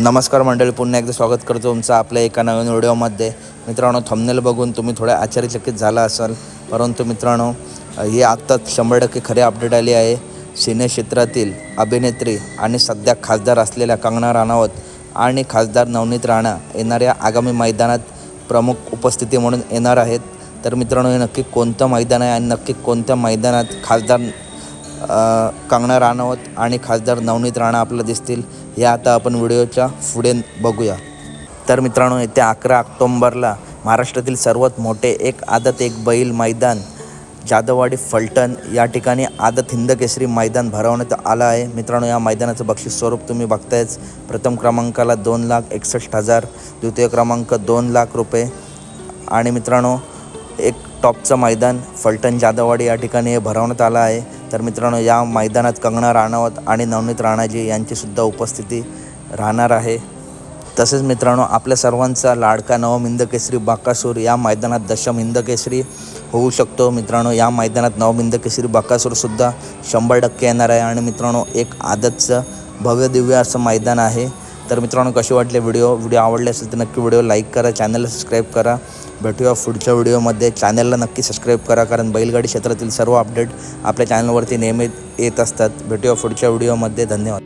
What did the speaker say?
नमस्कार मंडळी पुन्हा एकदा स्वागत करतो तुमचं आपल्या एका नवीन व्हिडिओमध्ये. मित्रांनो थंबनेल बघून तुम्ही थोड्या आश्चर्यचकित झाला असाल. परंतु मित्रांनो ही आत्ताच शंभर टक्के खरी अपडेट आली आहे. सिने क्षेत्रातील अभिनेत्री आणि सध्या खासदार असलेल्या कंगना राणावत आणि खासदार नवनीत राणा येणाऱ्या आगामी मैदानात प्रमुख उपस्थिती म्हणून येणार आहेत. तर मित्रांनो हे नक्की कोणतं मैदान आहे आणि नक्की कोणत्या मैदानात खासदार कंगना राणावत आणि खासदार नवनीत राणा आपल्याला दिसतील. हे आता आपण व्हिडिओच्या पुढे बघूया. तर मित्रांनो येत्या अकरा ऑक्टोंबरला महाराष्ट्रातील सर्वात मोठे एक आदत एक बैल मैदान जादववाडी फलटण या ठिकाणी आदत हिंद केसरी मैदान भरवण्यात आलं आहे. मित्रांनो या मैदानाचं बक्षीस स्वरूप तुम्ही बघतायच. प्रथम क्रमांकाला दोन लाख एकसष्ट हजार द्वितीय क्रमांक दोन लाख रुपये. आणि मित्रांनो एक टॉपचं मैदान फलटण जादववाडी या ठिकाणी हे भरवण्यात आलं आहे. तर मित्रांनो या मैदानात कंगना राणावत आणि नवनीत राणाजी यांचीसुद्धा उपस्थिती राहणार आहे. तसेच मित्रांनो आपल्या सर्वांचा लाडका नवम हिंदकेसरी बाकासूर या मैदानात दशम हिंदकेसरी होऊ शकतो. मित्रांनो या मैदानात नवम हिंदकेसरी बाकासूरसुद्धा शंभर टक्के येणार आहे. आणि मित्रांनो एक आदतचं भव्यदिव्य असं मैदान आहे. तर मित्रांनो कसे वाटले व्हिडिओ? व्हिडिओ आवडले असेल तर नक्की व्हिडिओ लाईक करा चॅनलला सबस्क्राईब करा. भेटूया पुढच्या व्हिडिओमध्ये. चॅनलला नक्की सबस्क्राईब करा कारण बैलगाडी क्षेत्रातील सर्व अपडेट आपल्या चॅनलवरती नेहमी येत असतात. भेटूया पुढच्या व्हिडिओमध्ये. धन्यवाद.